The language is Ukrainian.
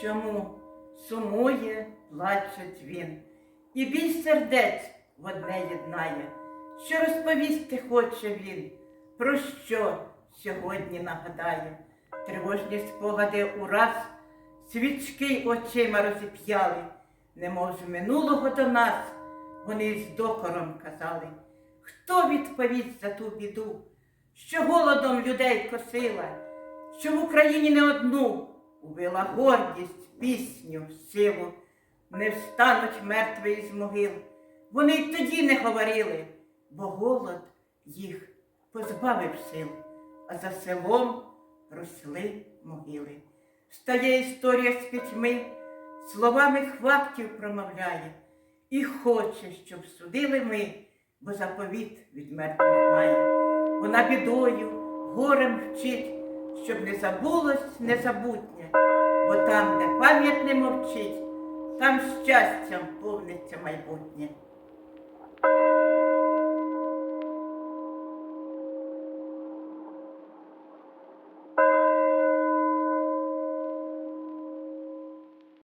Чому сумує, плаче дзвін, і біль сердець в одне єднає, що розповісти хоче він, про що сьогодні нагадає, тривожні спогади ураз, свічки очима розіп'яли, немов з минулого до нас вони з докором казали, хто відповість за ту біду, що голодом людей косила, що в Україні не одну убила гордість, пісню, силу, не встануть мертві з могил. Вони й тоді не говорили, бо голод їх позбавив сил, а за селом росли могили. Встає історія з пітьми, словами хвактів промовляє, і хоче, щоб судили ми, бо заповіт від мертвих має. Вона бідою, горем вчить, щоб не забулось незабутнє, бо там, де пам'ять не мовчить, там щастям повниться майбутнє.